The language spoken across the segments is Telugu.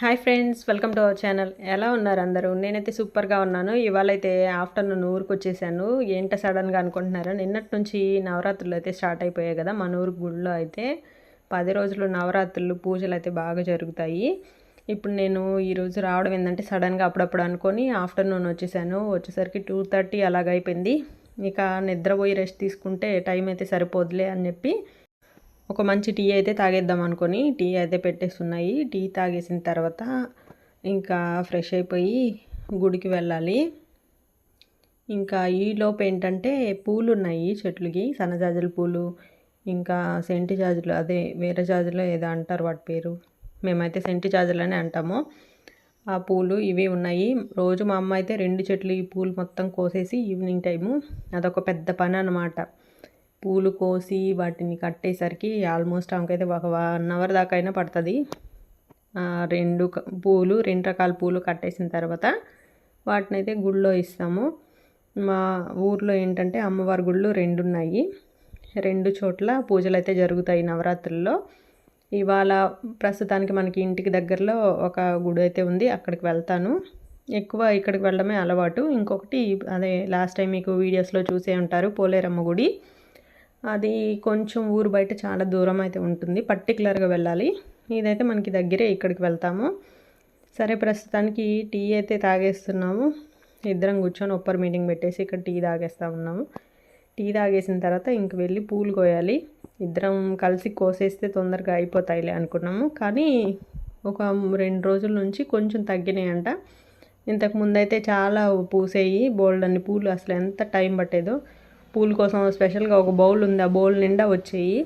Hi friends welcome to our channel. ఎలా ఉన్నారు అందరూ? నేనైతే సూపర్గా ఉన్నాను. ఇవాళ అయితే ఆఫ్టర్నూన్ ఊరికి వచ్చేసాను ఏంట సడన్గా అనుకుంటున్నారు? నిన్నటి నుంచి నవరాత్రులు అయితే స్టార్ట్ అయిపోయాయి కదా మన ఊరు గుళ్ళో అయితే పది రోజులు నవరాత్రులు పూజలు అయితే బాగా జరుగుతాయి. ఇప్పుడు నేను ఈరోజు రావడం ఏంటంటే సడన్గా అప్పుడప్పుడు అనుకొని ఆఫ్టర్నూన్ వచ్చేసాను. వచ్చేసరికి టూ థర్టీ అలాగైపోయింది. ఇక నిద్రపోయి రెస్ట్ తీసుకుంటే టైం అయితే సరిపోదులే అని చెప్పి ఒక మంచి టీ అయితే తాగేద్దాం అనుకొని టీ అయితే పెట్టేస్తున్నాయి టీ తాగేసిన తర్వాత ఇంకా ఫ్రెష్ అయిపోయి గుడికి వెళ్ళాలి. ఇంకా ఈలోపు ఏంటంటే పూలు ఉన్నాయి చెట్లకి సన్నజాజుల పూలు ఇంకా సెంటి జాజులు అదే వేరే జాజులు ఏదో అంటారు వాటి పేరు. మేమైతే సెంటి జాజులు అని అంటాము. ఆ పూలు ఇవి ఉన్నాయి. రోజు మా అమ్మ అయితే రెండు చెట్లు ఈ పూలు మొత్తం కోసేసి ఈవినింగ్ టైము. అదొక పెద్ద పని అనమాట పూలు కోసి వాటిని కట్టేసరికి ఆల్మోస్ట్ ఆమెకైతే ఒక వన్ అవర్ దాకా అయినా పడుతుంది. రెండు పూలు రెండు రకాల పూలు కట్టేసిన తర్వాత వాటిని అయితే గుళ్ళో ఇస్తాము. మా ఊర్లో ఏంటంటే అమ్మవారి గుళ్ళు రెండు ఉన్నాయి రెండు చోట్ల పూజలు అయితే జరుగుతాయి నవరాత్రుల్లో. ఇవాళ ప్రస్తుతానికి మనకి ఇంటికి దగ్గరలో ఒక గుడి అయితే ఉంది అక్కడికి వెళ్తాను. ఎక్కువ ఇక్కడికి వెళ్ళడమే అలవాటు. ఇంకొకటి అదే లాస్ట్ టైం మీకు వీడియోస్లో చూసే ఉంటారు పోలేరమ్మ గుడి. అది కొంచెం ఊరు బయట చాలా దూరం అయితే ఉంటుంది. పర్టికులర్గా వెళ్ళాలి. ఇదైతే మనకి దగ్గరే ఇక్కడికి వెళ్తాము. సరే ప్రస్తుతానికి టీ అయితే తాగేస్తున్నాము. ఇద్దరం కూర్చొని ఒప్పర్ మీటింగ్ పెట్టేసి ఇక్కడ టీ తాగేస్తూ ఉన్నాము. టీ తాగేసిన తర్వాత ఇంక వెళ్ళి పూలు కోయాలి. ఇద్దరం కలిసి కోసేస్తే తొందరగా అయిపోతాయిలే అనుకున్నాము. కానీ ఒక రెండు రోజుల నుంచి కొంచెం తగ్గినాయంట. ఇంతకు ముందైతే చాలా పూసేయి బోల్డ్ అన్ని పూలు అసలు ఎంత టైం పట్టేదో. పూల కోసం స్పెషల్గా ఒక బౌల్ ఉంది. ఆ బౌల్ నిండా వచ్చాయి.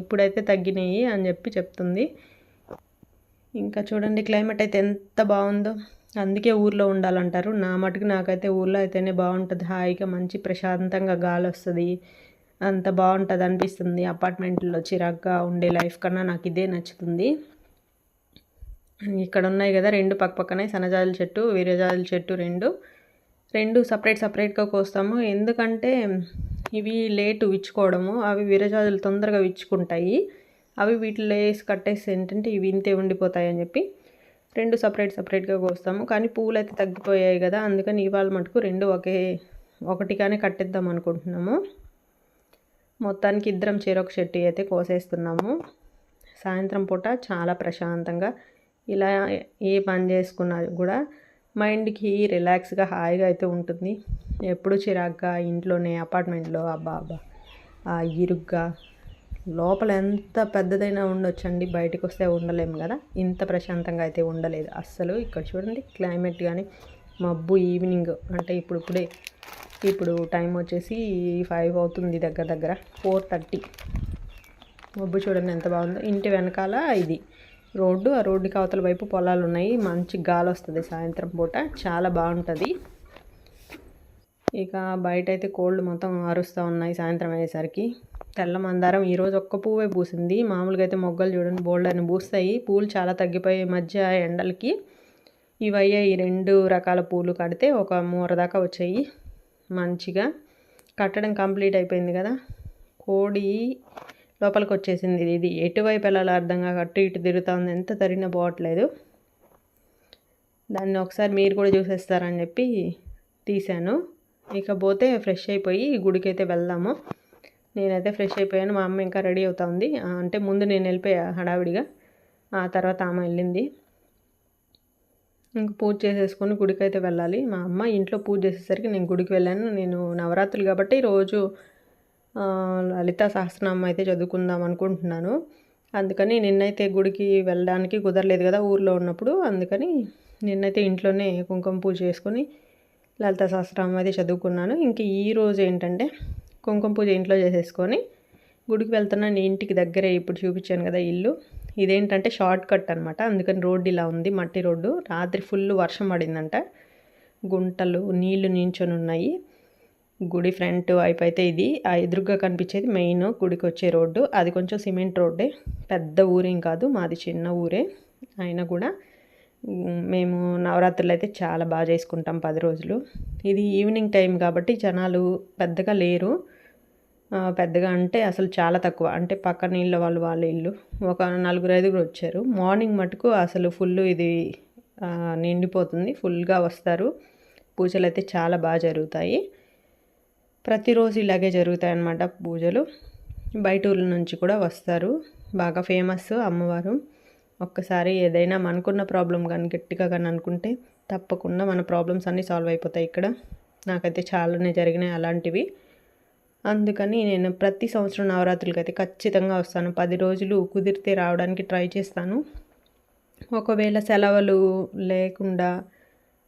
ఇప్పుడైతే తగ్గినాయి అని చెప్పి చెప్తుంది. ఇంకా చూడండి క్లైమేట్ అయితే ఎంత బాగుందో. అందుకే ఊర్లో ఉండాలంటారు. నా మటుకు నాకైతే ఊర్లో అయితేనే బాగుంటుంది. హాయిగా మంచి ప్రశాంతంగా గాలి వస్తుంది. అంత బాగుంటుంది అనిపిస్తుంది. అపార్ట్మెంట్లో చిరాగ్గా ఉండే లైఫ్ కన్నా నాకు ఇదే నచ్చుతుంది. ఇక్కడ ఉన్నాయి కదా రెండు పక్కపక్కనే సన్నజాజుల చెట్టు వీరజాజుల చెట్టు రెండు. రెండు సపరేట్ సపరేట్గా కోస్తాము. ఎందుకంటే ఇవి లేటు విచ్చుకోవడము అవి విరజాజులు తొందరగా విచ్చుకుంటాయి. అవి వీటిలో వేసి కట్టేసి ఏంటంటే ఇవి ఇంతే ఉండిపోతాయి అని చెప్పి రెండు సపరేట్ సపరేట్గా కోస్తాము. కానీ పూలు అయితే తగ్గిపోయాయి కదా అందుకని ఇవాళ మటుకు రెండు ఒకే ఒకటిగానే కట్టేద్దాం అనుకుంటున్నాము. మొత్తానికి ఇద్దరం చెరొక చెట్టు అయితే కోసేస్తున్నాము. సాయంత్రం పూట చాలా ప్రశాంతంగా ఇలా ఏ పని చేసుకున్నా కూడా మైండ్కి రిలాక్స్గా హాయిగా అయితే ఉంటుంది. ఎప్పుడు చిరాగ్గా ఇంట్లోనే అపార్ట్మెంట్లో అబ్బా అబ్బా ఆ ఇరుగ్గా. లోపల ఎంత పెద్దదైనా ఉండొచ్చండి బయటకు వస్తే ఉండలేము కదా. ఇంత ప్రశాంతంగా అయితే ఉండలేదు. అస్సలు ఇక్కడ చూడండి క్లైమేట్ కానీ మబ్బు ఈవినింగ్ అంటే ఇప్పుడు ఇప్పుడే ఇప్పుడు టైం వచ్చేసి ఫైవ్ అవుతుంది దగ్గర దగ్గర ఫోర్ థర్టీ. మబ్బు చూడండి ఎంత బాగుందో. ఇంటి వెనకాల ఇది. రోడ్డు ఆ రోడ్డుకి అవతల వైపు పొలాలు ఉన్నాయి మంచి గాలి వస్తుంది సాయంత్రం పూట. చాలా బాగుంటుంది. ఇక బయట అయితే కోళ్ళు మొత్తం అరుస్తూ ఉన్నాయి సాయంత్రం అయ్యేసరికి. తెల్ల మందారం ఈరోజు ఒక్క పువ్వే పూసింది. మామూలుగా అయితే మొగ్గలు చూడండి బోల్డ్ అని పూస్తాయి. పూలు చాలా తగ్గిపోయి మధ్య ఎండలకి. ఇవి ఈ రెండు రకాల పూలు కడితే ఒక మూర దాకా వచ్చాయి. మంచిగా కట్టడం కంప్లీట్ అయిపోయింది కదా. కోడి లోపలికి వచ్చేసింది ఇది ఎటువైపు వెళ్ళాలో అర్థం కాక అటు ఇటు తిరుగుతూ ఉంది. ఎంత తరిగినా పోవట్లేదు. దాన్ని ఒకసారి మీరు కూడా చూసేస్తారని చెప్పి తీశాను. ఇకపోతే ఫ్రెష్ అయిపోయి గుడికైతే వెళ్దాము. నేనైతే ఫ్రెష్ అయిపోయాను. మా అమ్మ ఇంకా రెడీ అవుతా ఉంది అంటే ముందు నేను వెళ్ళిపోయా హడావిడిగా. ఆ తర్వాత ఆమె వెళ్ళింది. ఇంక పూజ చేసేసుకొని గుడికి అయితే వెళ్ళాలి. మా అమ్మ ఇంట్లో పూజ చేసేసరికి నేను గుడికి వెళ్ళాను. నేను నవరాత్రులు కాబట్టి రోజు లలిత సహస్రనామం అయితే చదువుకుందాం అనుకుంటున్నాను. అందుకని నిన్నైతే గుడికి వెళ్ళడానికి కుదరలేదు కదా ఊర్లో ఉన్నప్పుడు. అందుకని నిన్నైతే ఇంట్లోనే కుంకుమ పూజ చేసుకొని లలిత సహస్రనామం అయితే చదువుకున్నాను. ఇంక రోజు ఏంటంటే కుంకుమ పూజ ఇంట్లో చేసేసుకొని గుడికి వెళ్తున్నాను ఇంటికి దగ్గరే ఇప్పుడు చూపించాను కదా ఇల్లు. ఇదేంటంటే షార్ట్ కట్ అనమాట అందుకని రోడ్డు ఇలా ఉంది మట్టి రోడ్డు. రాత్రి ఫుల్ వర్షం పడిందంట. గుంటలు నీళ్ళు నించొని ఉన్నాయి. గుడి ఫ్రంట్ వైపు అయితే ఇది. ఆ ఎదురుగా కనిపించేది మెయిన్ గుడికి వచ్చే రోడ్డు. అది కొంచెం సిమెంట్ రోడ్డే. పెద్ద ఊరేం కాదు. మాది చిన్న ఊరే. అయినా కూడా మేము నవరాత్రులు అయితే చాలా బాగా చేసుకుంటాం పది రోజులు. ఇది ఈవినింగ్ టైం కాబట్టి జనాలు పెద్దగా లేరు. పెద్దగా అంటే అసలు చాలా తక్కువ. అంటే పక్కన ఇళ్ళ వాళ్ళు వాళ్ళ ఇల్లు. ఒక నలుగురు ఐదుగురు వచ్చారు. మార్నింగ్ మటుకు అసలు ఫుల్ ఇది నిండిపోతుంది. ఫుల్గా వస్తారు. పూజలు అయితే చాలా బాగా జరుగుతాయి. ప్రతిరోజు ఇలాగే జరుగుతాయన్నమాట పూజలు. బయట ఊర్ల నుంచి కూడా వస్తారు. బాగా ఫేమస్ అమ్మవారు. ఒక్కసారి ఏదైనా మనకున్న ప్రాబ్లం కానీ గట్టిగా కానీ అనుకుంటే తప్పకుండా మన ప్రాబ్లమ్స్ అన్నీ సాల్వ్ అయిపోతాయి ఇక్కడ. నాకైతే చాలానే జరిగినాయి అలాంటివి. అందుకని నేను ప్రతి సంవత్సరం నవరాత్రులకి అయితే ఖచ్చితంగా వస్తాను. పది రోజులు కుదిరితే రావడానికి ట్రై చేస్తాను. ఒకవేళ సెలవులు లేకుండా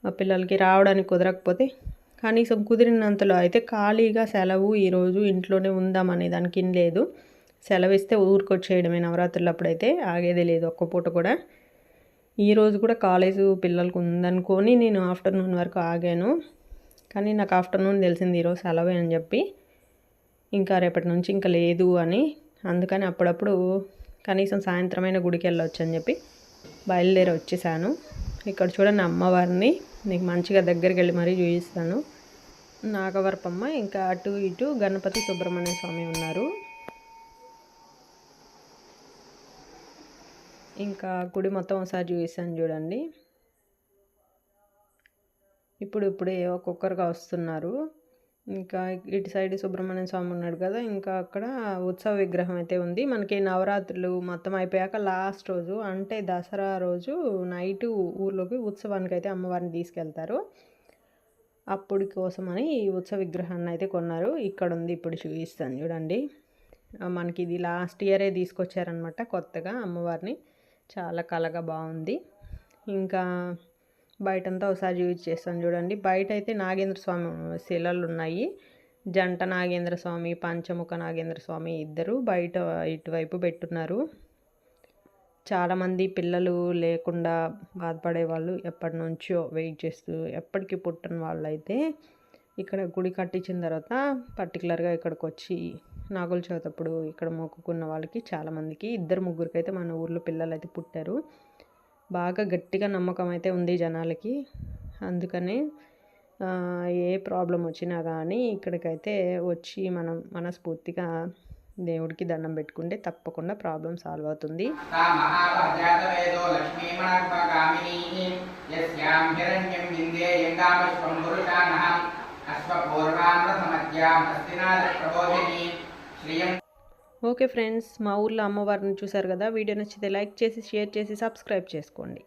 పిల్లలకి రావడానికి కుదరకపోతే కనీసం కుదిరినంతలో అయితే ఖాళీగా సెలవు ఈరోజు ఇంట్లోనే ఉందాం అనే దానికి ఏం లేదు. సెలవు ఇస్తే ఊరికొచ్చేయడమే నవరాత్రులు అప్పుడైతే ఆగేదే లేదు ఒక్క పూట కూడా. ఈరోజు కూడా కాలేజు పిల్లలకు ఉందనుకొని నేను ఆఫ్టర్నూన్ వరకు ఆగాను. కానీ నాకు ఆఫ్టర్నూన్ తెలిసింది ఈరోజు సెలవే అని చెప్పి. ఇంకా రేపటి నుంచి ఇంకా లేదు అని. అందుకని అప్పుడప్పుడు కనీసం సాయంత్రమైన గుడికి వెళ్ళొచ్చు అని చెప్పి బయలుదేరి వచ్చేసాను ఇక్కడ చూడండి అమ్మవారిని. నీకు మంచిగా దగ్గరికి వెళ్ళి మరీ చూపిస్తాను నాగవరపమ్మ ఇంకా అటు ఇటు గణపతి సుబ్రహ్మణ్య స్వామి ఉన్నారు. ఇంకా గుడి మొత్తం ఒకసారి చూపిస్తాను చూడండి. ఇప్పుడు ఇప్పుడే ఒక్కొక్కరుగా వస్తున్నారు. ఇంకా ఇటు సైడ్ సుబ్రహ్మణ్య స్వామి ఉన్నాడు కదా ఇంకా అక్కడ ఉత్సవ విగ్రహం అయితే ఉంది. మనకి నవరాత్రులు మొత్తం అయిపోయాక లాస్ట్ రోజు అంటే దసరా రోజు నైట్ ఊర్లోకి ఉత్సవానికి అయితే అమ్మవారిని తీసుకెళ్తారు. అప్పుడు కోసమని ఈ ఉత్సవ విగ్రహాన్ని అయితే కొన్నారు. ఇక్కడ ఉంది ఇప్పుడు చూపిస్తాను చూడండి. మనకి ఇది లాస్ట్ ఇయరే తీసుకొచ్చారనమాట కొత్తగా అమ్మవారిని. చాలా కలగా బాగుంది. ఇంకా బయటంతా ఒకసారి యూజ్ చేస్తాను చూడండి. బయట అయితే నాగేంద్ర స్వామి శిలలు ఉన్నాయి జంట నాగేంద్ర స్వామి పంచముఖ నాగేంద్ర స్వామి ఇద్దరు బయట ఇటువైపు పెట్టున్నారు. చాలామంది పిల్లలు లేకుండా బాధపడే వాళ్ళు ఎప్పటి నుంచో వెయిట్ చేస్తూ ఎప్పటికీ పుట్టిన వాళ్ళు అయితే ఇక్కడ గుడి కట్టించిన తర్వాత పర్టికులర్గా ఇక్కడికి వచ్చి నాగుల చేతప్పుడు ఇక్కడ మొక్కుకున్న వాళ్ళకి చాలామందికి ఇద్దరు ముగ్గురికి అయితే మన ఊర్లో పిల్లలు అయితే పుట్టారు. బాగా గట్టిగా నమ్మకం అయితే ఉంది జనాలకి. అందుకనే ఏ ప్రాబ్లం వచ్చినా కానీ ఇక్కడికైతే వచ్చి మనం మనస్ఫూర్తిగా దేవుడికి దండం పెట్టుకుంటే తప్పకుండా ప్రాబ్లం సాల్వ్ అవుతుంది. ఓకే ఫ్రెండ్స్ మా ఊర్లో అమ్మవారిని చూసారు కదా వీడియో నచ్చితే లైక్ చేసి షేర్ చేసి సబ్స్క్రైబ్ చేసుకోండి.